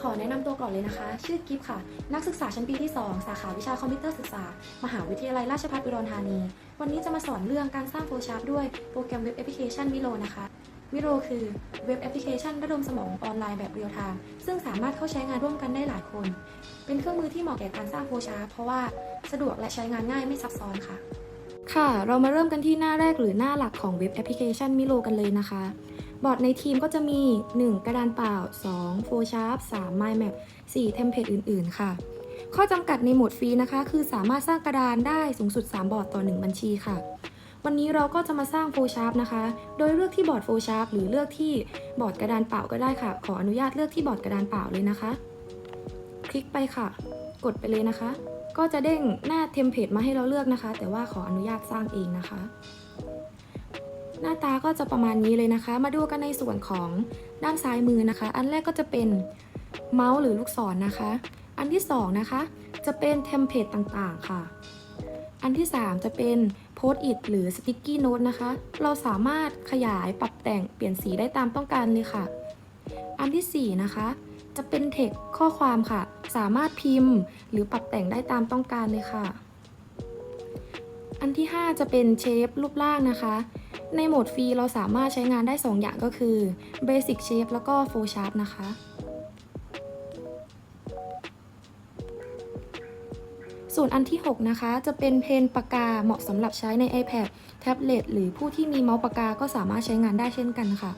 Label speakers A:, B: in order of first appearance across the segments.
A: ขอแนะนำตัวก่อนเลยนะคะ ชื่อกิฟต์ค่ะ นักศึกษาชั้นปีที่ 2 สาขาวิชาคอมพิวเตอร์ศึกษา มหาวิทยาลัยราชภัฏอุดรธานี วันนี้จะมาสอนเรื่องการสร้างโฟล์ชาร์ตด้วยโปรแกรมเว็บแอปพลิเคชันมิโลนะคะมิโลคือเว็บแอปพลิเคชันระดมสมองออนไลน์แบบเรียลไทม์ซึ่งสามารถเข้าใช้งานร่วมกันได้หลายคน เป็นเครื่องมือที่เหมาะแก่การสร้างโฟล์ชาร์ตเพราะว่าสะดวกและใช้งานง่ายไม่ซับซ้อนค่ะ ค่ะ เรามาเริ่มกันที่หน้าแรกหรือหน้าหลักของเว็บแอปพลิเคชันมิโลกันเลยนะคะ บอร์ดในทีมก็จะมี 1 กระดานเปล่า2โฟชาร์ป3 Mind Map 4เทมเพลตอื่น ๆ ค่ะ ข้อจำกัดในโหมดฟรีนะคะ คือสามารถสร้างกระดานได้สูงสุด 3 บอร์ดต่อ 1 บัญชีค่ะ วันนี้เราก็จะมาสร้างโฟชาร์ปนะคะ โดยเลือกที่บอร์ดโฟชาร์ปหรือเลือกที่บอร์ดกระดานเปล่าก็ได้ค่ะ ขออนุญาตเลือกที่บอร์ดกระดานเปล่าเลยนะคะ คลิกไปค่ะ กดไปเลยนะคะ ก็จะเด้งหน้าเทมเพลตมาให้เราเลือกนะคะ แต่ว่าขออนุญาตสร้างเองนะคะ หน้าตาก็จะประมาณนี้เลยนะคะ มาดูกันในส่วนของด้านซ้ายมือนะคะ อันแรกก็จะเป็นเมาส์หรือลูกศรนนะคะ อันที่สองนะคะจะเป็นเทมเพลตต่างๆค่ะ อันที่ 3 จะเป็นโพสต์อิทหรือสติ๊กกี้โน้ตนะคะ เราสามารถขยายปรับแต่งเปลี่ยนสีได้ตามต้องการเลยค่ะ อันทีสี่ 4 นะคะ จะเป็นเทคข้อความค่ะ สามารถพิมพ์ หรือปรับแต่งได้ตามต้องการเลยค่ะ อันที่ 5 จะเป็นเชฟรูปร่างนะคะ ในโหมดฟรีเราสามารถใช้งานได้ 2 อย่างก็คือ Basic Shape แล้วก็ Full Sharp นะคะ ส่วนอันที่ 6 นะคะ จะเป็นเพนปากกาเหมาะสำหรับใช้ใน iPad แท็บเล็ตหรือผู้ที่มีเมาส์ปากกาก็สามารถใช้งานได้เช่นกันค่ะ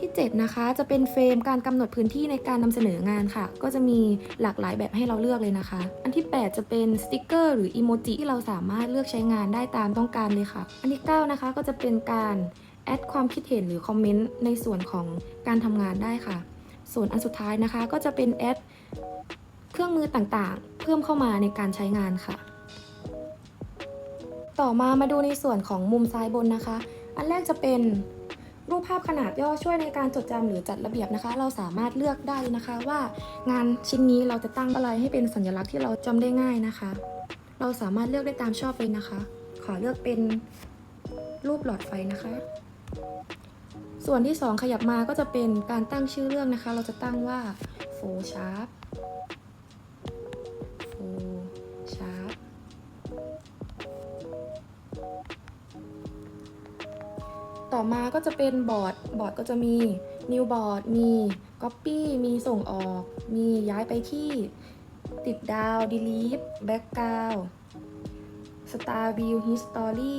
A: ที่ 7 นะคะ จะเป็นเฟรมการกำหนดพื้นที่ในการนำเสนองานค่ะ ก็จะมีหลากหลายแบบให้เราเลือกเลยนะคะ อันที่ 8 จะเป็นสติกเกอร์หรืออีโมจิที่เราสามารถเลือกใช้งานได้ตามต้องการเลยค่ะ อันที่ 9 นะคะก็จะเป็นการแอดความคิดเห็นหรือคอมเมนต์ในส่วนของการทำงานได้ค่ะ ส่วนอันสุดท้ายนะคะ ก็จะเป็นแอดเครื่องมือต่างๆ เพิ่มเข้ามาในการใช้งานค่ะ ต่อมามาดูในส่วนของมุมซ้ายบนนะคะ อันแรกจะเป็น รูปภาพขนาดย่อช่วยในการจดจำหรือจัดระเบียบนะคะ เราสามารถเลือกได้เลยนะคะว่างานชิ้นนี้เราจะตั้งอะไรให้เป็นสัญลักษณ์ที่เราจำได้ง่ายนะคะ เราสามารถเลือกได้ตามชอบเลยนะคะ ขอเลือกเป็นรูปหลอดไฟนะคะ ส่วนที่ 2 ขยับมาก็จะเป็นการตั้งชื่อเรื่องนะคะ เราจะตั้งว่า f o sharp f ต่อมาก็จะเป็นบอร์ด บอร์ดก็จะมี new board มี copy มีส่งออก มีย้ายไปที่ ติดดาว delete background star view history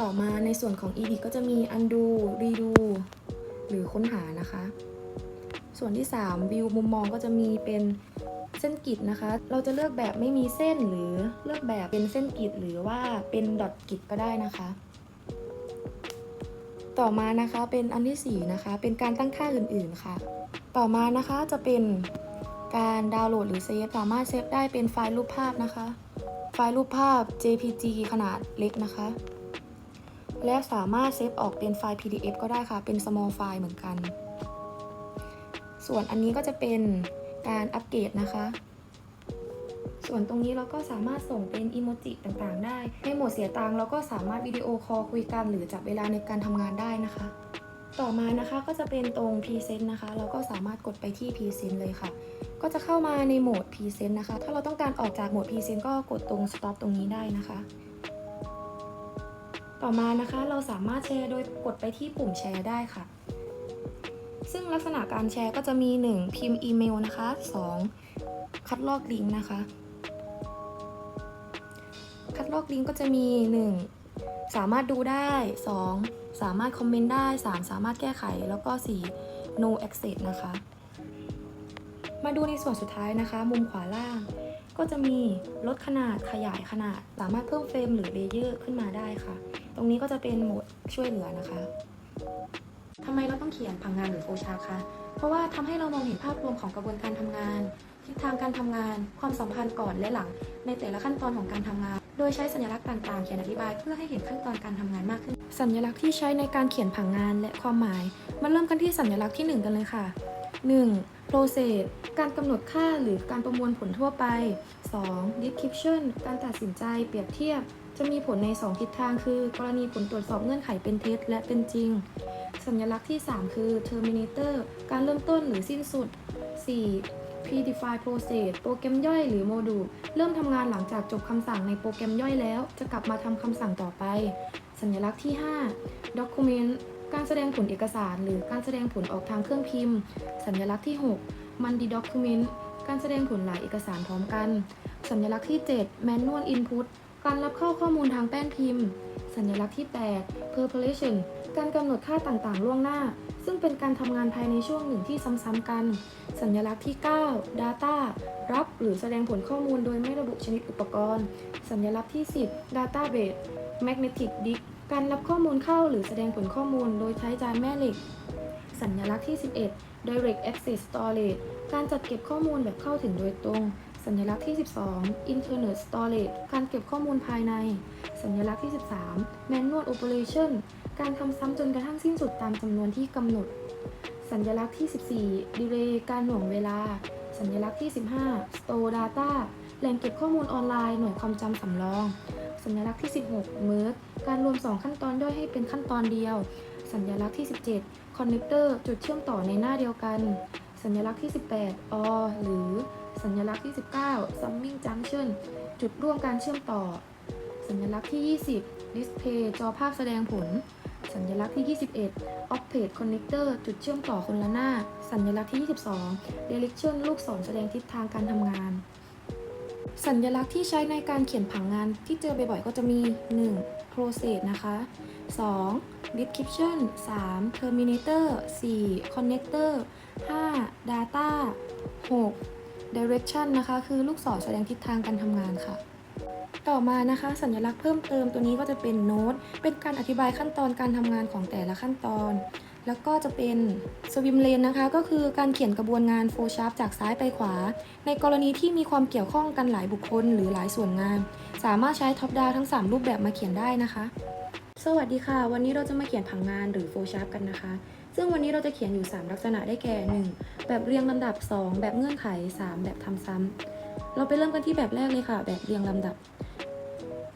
A: ต่อมาในส่วนของ edit ก็จะมี undo redo หรือค้นหานะคะ ส่วนที่ 3 view มุมมองก็จะมีเป็นเส้นกิดนะคะ เราจะเลือกแบบไม่มีเส้นหรือเลือกแบบเป็นเส้นกิดหรือว่าเป็นดอทกิดก็ได้นะคะ ต่อมานะคะเป็นอันที่ 4 นะคะ เป็นการตั้งค่าอื่นๆค่ะ ต่อมานะคะจะเป็นการดาวน์โหลดหรือเซฟสามารถเซฟได้เป็นไฟล์รูปภาพนะคะ ไฟล์รูปภาพ JPG ขนาดเล็กนะคะ และสามารถเซฟออกเป็นไฟล์ PDF ก็ได้ค่ะ เป็น small file เหมือนกัน ส่วนอันนี้ก็จะเป็นการอัปเกรดนะคะ ส่วนตรงนี้เราก็สามารถส่งเป็นอีโมจิต่างๆ ได้ในโหมดเสียตังค์เราก็สามารถวิดีโอคอลคุยกันหรือจับเวลาในการทำงานได้นะคะ ต่อมานะคะก็จะเป็นตรง Present นะคะ เราก็สามารถกดไปที่ Present เลยค่ะ ก็จะเข้ามาในโหมด Present นะคะ ถ้าเราต้องการออกจากโหมด Present ก็กดตรง Stop ตรงนี้ได้นะคะต่อมานะคะเราสามารถแชร์โดยกดไปที่ปุ่มแชร์ได้ค่ะ ซึ่งลักษณะการแชร์ก็จะมี 1 พิมพ์อีเมลนะคะ 2 คัดลอกลิงก์นะคะ คัดลอกลิงก์ก็จะมี 1 สามารถดูได้ 2 สามารถคอมเมนต์ได้ 3 สามารถแก้ไข แล้วก็ 4 no access นะคะ มาดูในส่วนสุดท้ายนะคะ มุมขวาล่าง ก็จะมีลดขนาดขยายขนาด สามารถเพิ่มเฟรมหรือเลเยอร์ขึ้นมาได้ค่ะ ตรงนี้ก็จะเป็นโหมดช่วยเหลือนะคะทำไมเราต้องเขียนผังงานหรือโฟชาร์ตคะเพราะว่าทำให้เรามองเห็นภาพรวมของกระบวนการทำงานทิศทางการทำงาน ความสัมพันธ์ก่อนและหลัง ในแต่ละขั้นตอนของการทำงาน ดยใช้สัญลักษณ์ต่างๆ เขียนอธิบายเพื่อให้เห็นขั้นตอนการทำงานมากขึ้น สัญลักษณ์ที่ใช้ในการเขียนผังงานและความหมาย มาเริ่มกันที่สัญลักษณ์ที่ 1 กันเลยค่ะ 1. process การกำหนดค่าหรือการประมวลผลทั่วไป 2. description การตัดสินใจเปรียบเทียบ จะมีผลใน 2 ทิศทางคือ กรณีผลตรวจสอบเงื่อนไขเป็นเท็จและเป็นจริง สัญลักษณ์ที่ 3 คือ terminator การเริ่มต้นหรือสิ้นสุด 4. Predefine process โปรแกรมย่อยหรือโมดูล เริ่มทำงานหลังจากจบคำสั่งในโปรแกรมย่อยแล้ว จะกลับมาทำคำสั่งต่อไป สัญลักษณ์ที่ 5 document การแสดงผลเอกสาร หรือการแสดงผลออกทางเครื่องพิมพ์ สัญลักษณ์ที่ 6 multi document การแสดงผลหลายเอกสารพร้อมกัน สัญลักษณ์ที่ 7 manual input การรับเข้าข้อมูลทางแป้นพิมพ์ สัญลักษณ์ที่ 8 preparation การกำหนดค่าต่างๆ ล่วงหน้า ซึ่งเป็นการทำงานภายในช่วงหนึ่งที่ซ้ำๆกัน สัญลักษณ์ที่ 9 data รับหรือแสดงผลข้อมูลโดยไม่ระบุชนิดอุปกรณ์ สัญลักษณ์ที่ 10 database magnetic disk การรับข้อมูลเข้าหรือแสดงผลข้อมูลโดยใช้จานแม่เหล็ก สัญลักษณ์ที่ 11 direct access storage การจัดเก็บข้อมูลแบบเข้าถึงโดยตรง สัญลักษณ์ที่ 12 internal storage การเก็บข้อมูลภายใน สัญลักษณ์ที่ 13 manual operation การทำซ้ำจนกระทั่งสิ้นสุดตามจำนวนที่กำหนด สัญลักษณ์ที่ 14 delay การหน่วงเวลา สัญลักษณ์ที่ 15 store data แหล่งเก็บข้อมูลออนไลน์หน่วยความจำสำรอง สัญลักษณ์ที่ 16 merge การรวม 2 ขั้นตอนย่อยให้เป็นขั้นตอนเดียว สัญลักษณ์ที่ 17 connector จุดเชื่อมต่อในหน้าเดียวกัน สัญลักษณ์ที่ 18 or หรือ สัญลักษณ์ที่ 19 summing junction จุดร่วมการเชื่อมต่อ สัญลักษณ์ที่ 20 display จอภาพแสดงผล สัญลักษณ์ที่ 21 Optate Connector จุดเชื่อมต่อคนละหน้า สัญลักษณ์ที่ 22 Direction ลูกศรแสดงทิศทางการทำงาน สัญลักษณ์ที่ใช้ในการเขียนผังงานที่เจอบ่อยๆก็จะมี 1. process นะคะ 2. description 3. terminator 4. connector 5. data 6. direction นะคะ คือลูกศรแสดงทิศทางการทำงานค่ะ ต่อมานะคะ สัญลักษณ์เพิ่มเติมตัวนี้ก็จะเป็นโน้ต เป็นการอธิบายขั้นตอนการทำงานของแต่ละขั้นตอน แล้วก็จะเป็น swim lane นะคะ ก็คือการเขียนกระบวนงาน flow chart จากซ้ายไปขวา ในกรณีที่มีความเกี่ยวข้องกันหลายบุคคลหรือหลายส่วนงาน สามารถใช้ท็อปดาวทั้ง 3 รูปแบบมาเขียนได้นะคะ สวัสดีค่ะ วันนี้เราจะมาเขียนผังงานหรือ flow chart กันนะคะซึ่งวันนี้เราจะเขียนอยู่ 3 ลักษณะได้แก่ 1. แบบเรียงลำดับ 2 แบบเงื่อนไข 3 แบบทำซ้ำ เราไปเริ่มกันที่แบบแรกเลยค่ะ แบบเรียงลำดับ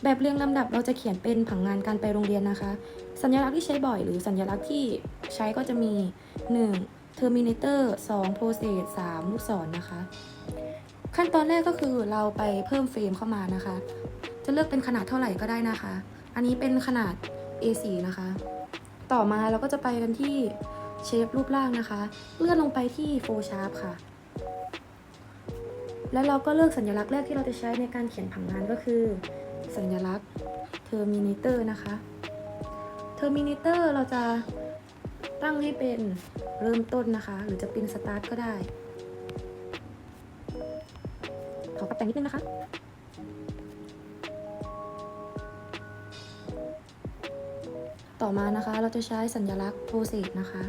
A: แบบเรียงลำดับเราจะเขียนเป็นผังงานการไปโรงเรียนนะคะ สัญลักษณ์ที่ใช้บ่อยหรือสัญลักษณ์ที่ใช้ก็จะมี 1. Terminator 2. Process 3. ลูกศรนนะคะ ขั้นตอนแรกก็คือเราไปเพิ่มเฟรมเข้ามานะคะ จะเลือกเป็นขนาดเท่าไหร่ก็ได้นะคะ อันนี้เป็นขนาด A4 นะคะ ต่อมาเราก็จะไปกันที่เชฟรูปร่างนะคะ เลื่อนลงไปที่ Flow Sharp ค่ะ แล้วเราก็เลือกสัญลักษณ์แรกที่เราจะใช้ในการเขียนผังงานก็คือ สัญลักษณ์ Terminator นะคะ Terminator เราจะตั้งให้เป็นเริ่มต้นนะคะ หรือจะเป็น Start ก็ได้ ขอปรับแต่งนิดนึงนะคะต่อมานะคะเราจะใช้สัญลักษณ์ Process นะคะ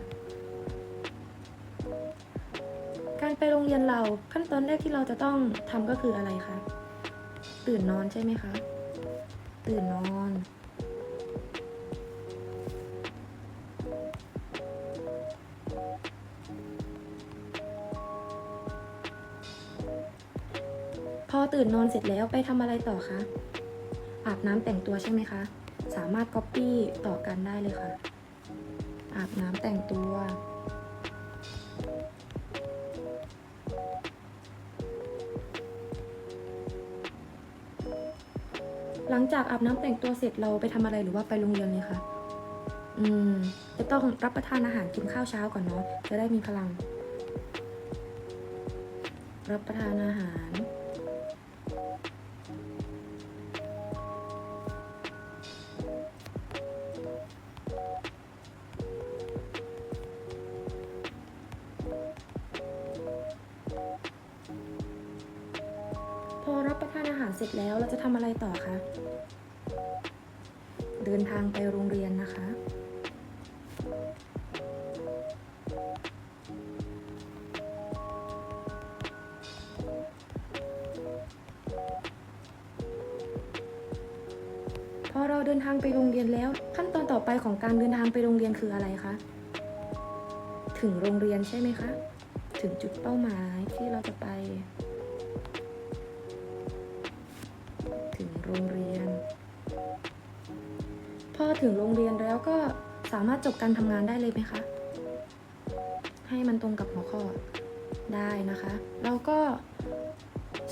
A: การไปโรงเรียนเราขั้นตอนแรกที่เราจะต้องทำก็คืออะไรคะ ตื่นนอนใช่ไหมคะ ตื่นนอน พอตื่นนอนเสร็จแล้วไปทำอะไรต่อคะ อาบน้ำแต่งตัวใช่ไหมคะ สามารถ Copy ต่อกันได้เลยค่ะ อาบน้ำแต่งตัว หลังจากอาบน้ำแต่งตัวเสร็จเราไปทำอะไรหรือว่าไปโรงเรียนเลยคะอืม จะต้องรับประทานอาหารกินข้าวเช้าก่อนเนาะ จะได้มีพลัง รับประทานอาหาร อเราเดินทางไปโรงเรียนแล้ว ขั้นตอนต่อไปของการเดินทางไปโรงเรียนคืออะไรคะ ถึงโรงเรียนใช่ไหมคะ ถึงจุดเป้าหมายที่เราจะไป ถึงโรงเรียน พอถึงโรงเรียนแล้วก็สามารถจบการทำงานได้เลยไหมคะ ให้มันตรงกับหัวข้อได้นะคะแล้วก็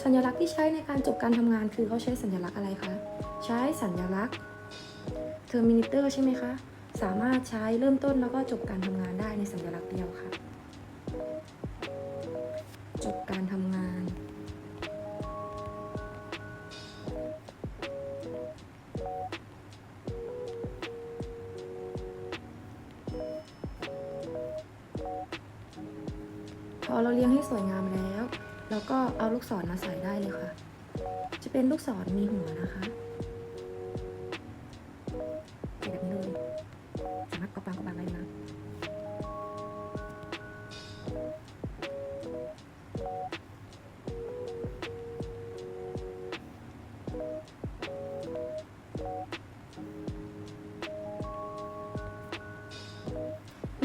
A: สัญลักษณ์ที่ใช้ในการจบการทำงานคือเขาใช้สัญลักษณ์อะไรคะ ใช้สัญลักษณ์ Terminator ใช่ไหมคะ สามารถใช้เริ่มต้นแล้วก็จบการทำงานได้ในสัญลักษณ์เดียวค่ะ จบการทำงาน พอเราเรียงให้สวยงามแล้ว เราก็เอาลูกศรมาใส่ได้เลยค่ะ จะเป็นลูกศรมีหัวนะคะ สามารถกอบางอบางได้นะ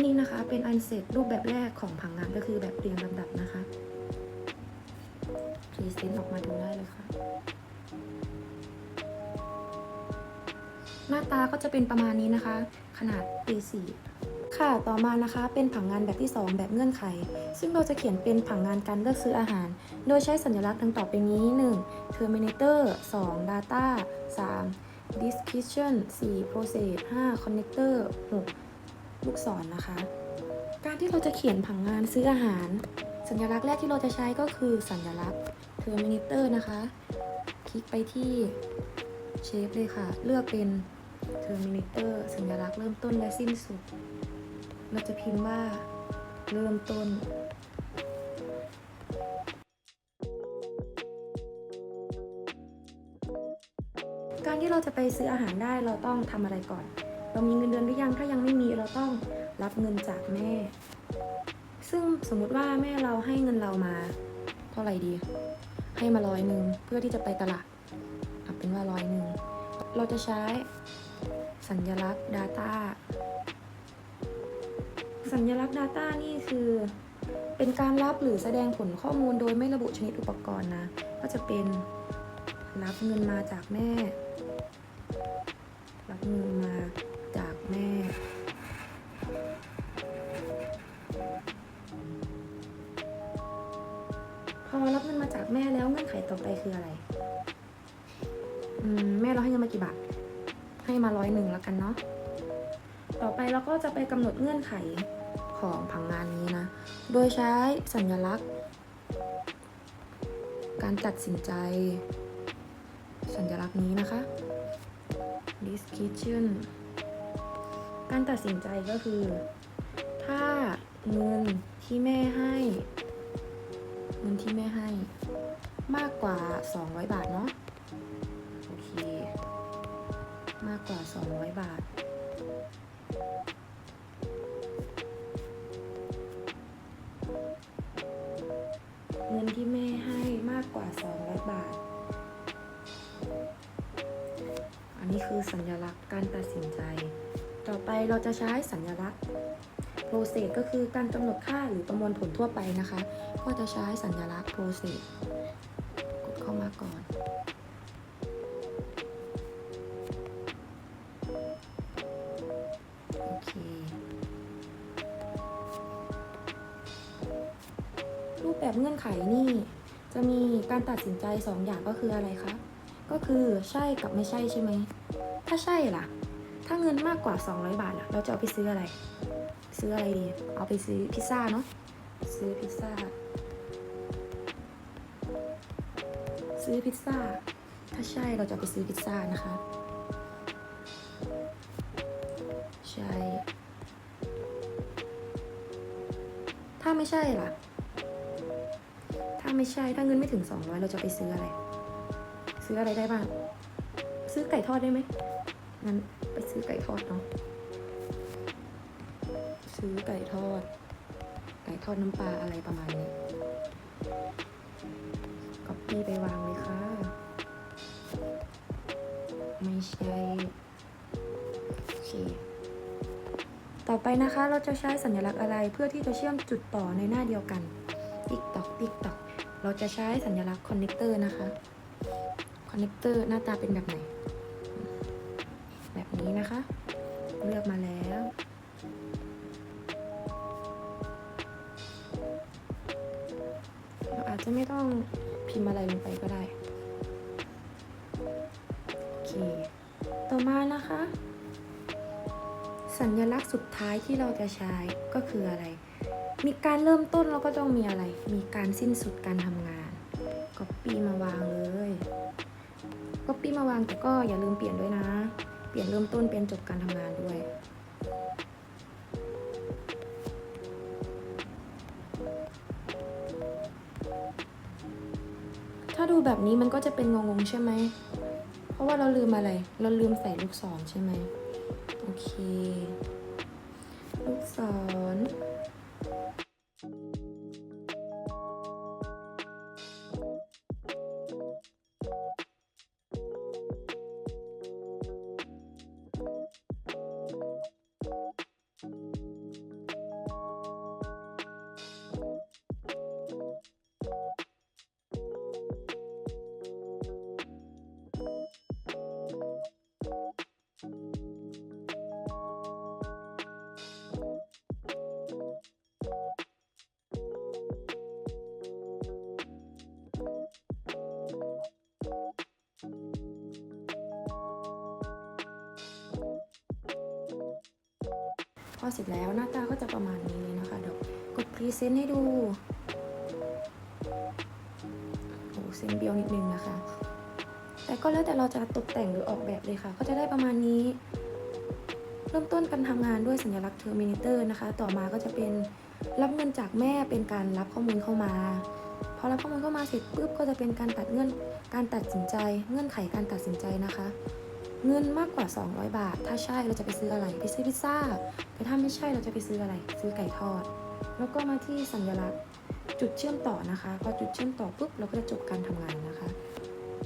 A: นี่นะคะเป็นอันเสร็จรูปแบบแรกของผังงานก็คือแบบเรียงลำดับนะคะพรีเซนต์ออกมาดูได้เลยค่ะ หน้าตาก็จะเป็นประมาณนี้นะคะ ขนาด A4 ค่ะ ต่อมานะคะเป็นผังงานแบบที่ 2 แบบเงื่อนไข ซึ่งเราจะเขียนเป็นผังงานการเลือกซื้ออาหาร โดยใช้สัญลักษณ์ดังต่อไปนี้ 1. Terminator 2. Data 3. Description 4. Process 5. Connector 6. ลูกศรนนะคะ การที่เราจะเขียนผังงานซื้ออาหาร สัญลักษณ์แรกที่เราจะใช้ก็คือสัญลักษณ์ Terminator นะคะ คลิกไปที่เชฟเลยค่ะ เลือกเป็น Terminator สัญลักษณ์เริ่มต้นและสิ้นสุด เราจะพิมพ์ว่าเริ่มต้น การที่เราจะไปซื้ออาหารได้เราต้องทำอะไรก่อน เรามีเงินเดือนหรือยังถ้ายังไม่มีเราต้องรับเงินจากแม่ ซึ่งสมมุติว่าแม่เราให้เงินเรามา เท่าไหร่ดี ให้มาร้อยหนึ่งเพื่อที่จะไปตลาดเอาเป็นว่าร้อยหนึ่งเราจะใช้ สัญลักษณ์ Data สัญลักษณ์ Data นี่คือ เป็นการรับหรือแสดงผลข้อมูลโดยไม่ระบุชนิดอุปกรณ์นะ ก็จะเป็นรับเงินมาจากแม่ รับเงินมาจากแม่ พอรับเงินมาจากแม่แล้วเงื่อนไขต่อไปคืออะไรอืมแม่เราให้เงินมากี่บาท ให้มาร้อยหนึ่งแล้วกันเนาะต่อไปเราก็จะไปกำหนดเงื่อนไขของผังงานนี้นะ โดยใช้สัญลักษณ์ การตัดสินใจ สัญลักษณ์นี้นะคะ description การตัดสินใจก็คือ ถ้าเงินที่แม่ให้ เงินที่แม่ให้ มากกว่า 200 บาทเนาะ 200 บาท เงินที่แม่ให้มากกว่า 200 บาท อันนี้คือสัญลักษณ์การตัดสินใจ ต่อไปเราจะใช้สัญลักษณ์ process ก็คือการกำหนดค่าหรือประมวลผลทั่วไปนะคะ ก็จะใช้สัญลักษณ์ process กดเข้ามาก่อน แบบเงื่อนไขนี่ จะมีการตัดสินใจ2ออย่างก็คืออะไรคะก็คือใช่กับไม่ใช่ใช่ไหม ถ้าใช่ล่ะ ถ้าเงินมากกว่า 200 บาทล่ะ เราจะเอาไปซื้ออะไร ซื้ออะไรดี เอาไปซื้อพิซซ่าเนาะ ซื้อพิซซ่า ซื้อพิซซ่า ถ้าใช่เราจะไปซื้อพิซซ่านะคะ ใช่ ถ้าไม่ใช่ล่ะ ถ้าไม่ใช่ถ้าเงินไม่ถึง 200 เราจะไปซื้ออะไร ซื้ออะไรได้บ้าง ซื้อไก่ทอดได้ไหมงั้นไปซื้อไก่ทอดเนาะซื้อไก่ทอด ไก่ทอดน้ำปลาอะไรประมาณนี้ก็ปี้ไปวางเลยค่ะ ไม่ใช่โอเคต่อไปนะคะเราจะใช้สัญลักษณ์อะไรเพื่อที่จะเชื่อมจุดต่อในหน้าเดียวกัน ติ๊กตอกติ๊กตอก เราจะใช้สัญลักษณ์คอนเนคเตอร์นะคะ คอนเนคเตอร์หน้าตาเป็นแบบไหน แบบนี้นะคะ เลือกมาแล้ว เราอาจจะไม่ต้องพิมพ์อะไรลงไปก็ได้ โอเค ต่อมานะคะ สัญลักษณ์สุดท้ายที่เราจะใช้ก็คืออะไร มีการเริ่มต้นเราก็ต้องมีอะไร มีการสิ้นสุดการทำงาน Copy มาวางเลย Copy มาวางแต่ก็อย่าลืมเปลี่ยนด้วยนะ เปลี่ยนเริ่มต้นเป็นจบการทำงานด้วยถ้าดูแบบนี้มันก็จะเป็นงงๆใช่ไหม เพราะว่าเราลืมอะไร เราลืมใส่ลูกศรใช่ไหม โอเค ลูกศร Thank you. พอเสร็จแล้ว หน้าตาก็จะประมาณนี้เลยนะคะเดี๋ยวกดพรีเซนต์ให้ดูโอ้เส้นเบี้ยวนิดนึงนะคะ แต่ก็แล้วแต่เราจะตกแต่งหรือออกแบบเลยค่ะ ก็จะได้ประมาณนี้ เริ่มต้นการทำงานด้วยสัญลักษณ์ Terminator นะคะ ต่อมาก็จะเป็นรับเงินจากแม่เป็นการรับข้อมูลเข้ามาพอรับข้อมูลเข้ามาเสร็จปุ๊บก็จะเป็นการตัดเงื่อนการตัดสินใจ เงื่อนไขการตัดสินใจนะคะ เงินมากกว่า 200 บาท ถ้าใช่เราจะไปซื้ออะไร ไปซื้อพิซซ่า แต่ถ้าไม่ใช่เราจะไปซื้ออะไร ซื้อไก่ทอด แล้วก็มาที่สัญลักษณ์จุดเชื่อมต่อนะคะ พอจุดเชื่อมต่อปุ๊บเราก็จะจบการทำงานนะคะ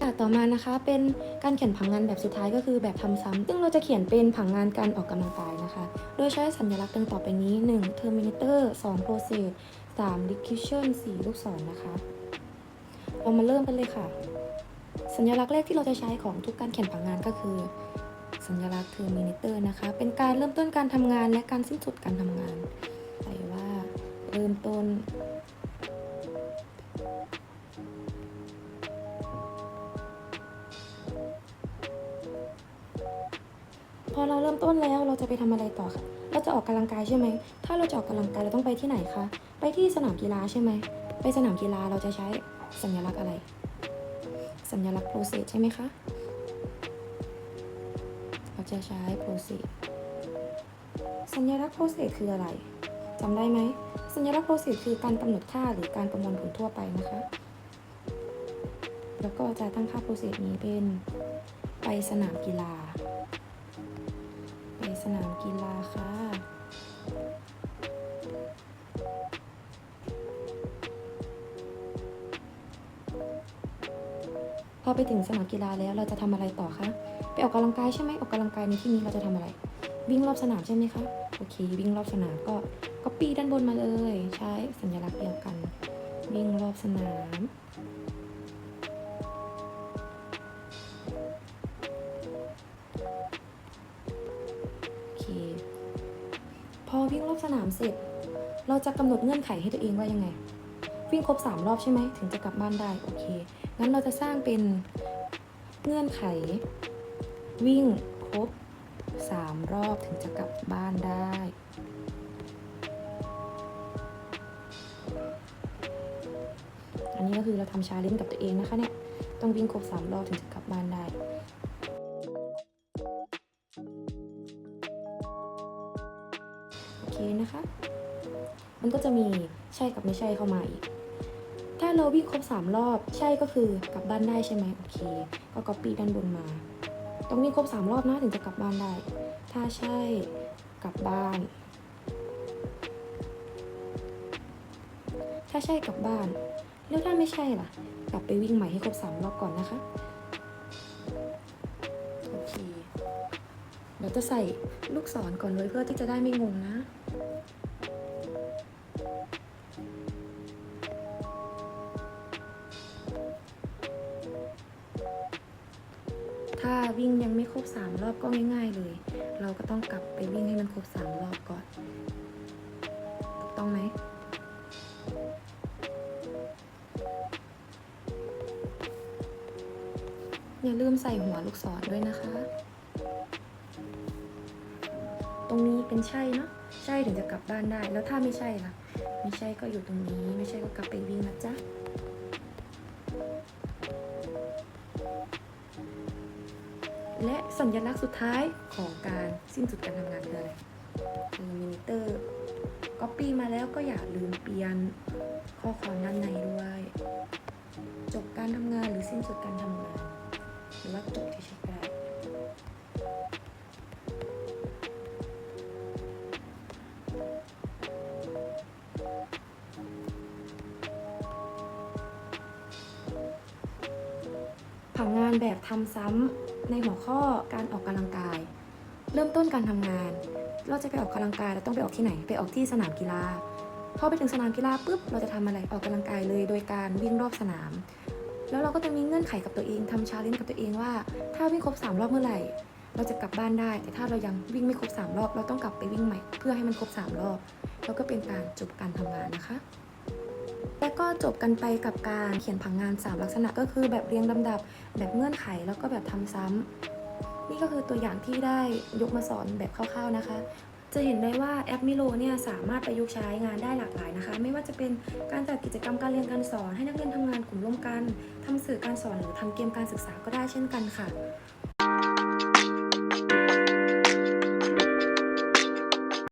A: อ่ต่อมานะคะเป็นการเขียนผังงานแบบสุดท้ายก็คือแบบทำซ้ำซึ่งเราจะเขียนเป็นผังงานการออกกำลังกายนะคะ โดยใช้สัญลักษณ์ดังต่อไปนี้ 1. Terminator 2. Process 3. Requisition 4. ลูกศรนะคะ เรามาเริ่มกันเลยค่ะ สัญลักษณ์แรกที่เราจะใช้ของทุกการเขียนผังงานก็คือ สัญลักษณ์ Terminator นะคะ เป็นการเริ่มต้นการทำงานและการสิ้นสุดการทำงานใส่ว่าเริ่มต้น พอเราเริ่มต้นแล้วเราจะไปทำอะไรต่อคะเราจะออกกำลังกายใช่ไหม ถ้าเราจะออกกำลังกายเราต้องไปที่ไหนคะ ไปที่สนามกีฬาใช่ไหม ไปสนามกีฬาเราจะใช้สัญลักษณ์อะไร สัญลักษณ์ process ใช่ไหมคะ เราจะใช้ process สัญลักษณ์ process คืออะไรจำได้ไหม สัญลักษณ์ process คือการกำหนดค่าหรือการประมวลผลทั่วไปนะคะ แล้วก็จะตั้งค่า process นี้เป็นไปสนามกีฬา ไปสนามกีฬาค่ะ พอไปถึงสนามกีฬาแล้วเราจะทำอะไรต่อคะไปออกกำลังกายใช่ไหมออกกำลังกายในที่นี้เราจะทำอะไร วิ่งรอบสนามใช่ไหมคะโอเค วิ่งรอบสนามก็ก็ปีด้านบนมาเลย ใช้สัญลักษณ์เดียวกัน วิ่งรอบสนามโอเคพอวิ่งรอบสนามเสร็จ เราจะกำหนดเงื่อนไขให้ตัวเองว่ายังไง วิ่งครบสามรอบใช่ไหมถึงจะกลับบ้านได้ โอเค งั้นเราจะสร้างเป็นเงื่อนไข วิ่งครบสามรอบถึงจะกลับบ้านได้ อันนี้ก็คือเราทำชาเลนจ์กับตัวเองนะคะเนี่ย ต้องวิ่งครบสามรอบถึงจะกลับบ้านได้โอเคนะคะ มันก็จะมีใช่กับไม่ใช่เข้ามาอีก เราวิ่งครบสามรอบ ใช่ก็คือกลับบ้านได้ใช่ไหมโอเค ก็ copy ด้านบนมา ต้องวิ่งครบสามรอบนะถึงจะกลับบ้านได้ ถ้าใช่กลับบ้าน ถ้าใช่กลับบ้าน แล้วถ้าไม่ใช่ล่ะ กลับไปวิ่งใหม่ให้ครบสามรอบก่อนนะคะโอเคเดี๋ยวจะใส่ลูกศรก่อนเลยเพื่อที่จะได้ไม่งงนะ ถ้าวิ่งยังไม่ครบ 3 รอบก็ง่าย ๆ เลย เราก็ต้องกลับไปวิ่งให้มันครบ 3 รอบก่อนต้องไหมอย่าลืมใส่หัวลูกศรด้วยนะคะ ตรงนี้เป็นใช่เนาะ ใช่ถึงจะกลับบ้านได้ แล้วถ้าไม่ใช่ล่ะ ไม่ใช่ก็อยู่ตรงนี้ ไม่ใช่ก็กลับไปวิ่งนะจ๊ะ และสัญลักษณ์สุดท้ายของการสิ้นสุดการทำงานคืออะไรคือมินิเตอร์ก๊อปปี้มาแล้วก็อย่าลืมเปลี่ยนข้อความด้านในด้วย จบการทำงานหรือสิ้นสุดการทำงาน หรือว่าจบเฉยๆก็ได้ผังงานแบบทำซ้ำ ในหัวข้อการออกกำลังกาย เริ่มต้นการทำงาน เราจะไปออกกำลังกายเราต้องไปออกที่ไหน ไปออกที่สนามกีฬาพอไปถึงสนามกีฬาปุ๊บเราจะทำอะไรออกกำลังกายเลย โดยการวิ่งรอบสนาม แล้วเราก็จะมีเงื่อนไขกับตัวเองทำชาเลนจ์กับตัวเองว่า ถ้าวิ่งครบ3รอบเมื่อไหร่ เราจะกลับบ้านได้ แต่ถ้าเรายังวิ่งไม่ครบ3รอบ เราต้องกลับไปวิ่งใหม่ เพื่อให้มันครบ3รอบแล้วก็เป็นการจบการทำงานนะคะ และก็จบกันไปกับการเขียนผังงาน 3 ลักษณะก็คือแบบเรียงลำดับ แบบเงื่อนไขแล้วก็แบบทำซ้ำนี่ก็คือตัวอย่างที่ได้ยกมาสอนแบบคร่าวๆนะคะจะเห็นได้ว่าแอปมิโลเนี่ยสามารถประยุกต์ใช้งานได้หลากหลายนะคะ ไม่ว่าจะเป็นการจัดกิจกรรมการเรียนการสอน ให้นักเรียนทำงานกลุ่มร่วมกันทำสื่อการสอนหรือทำเกมการศึกษาก็ได้เช่นกันค่ะ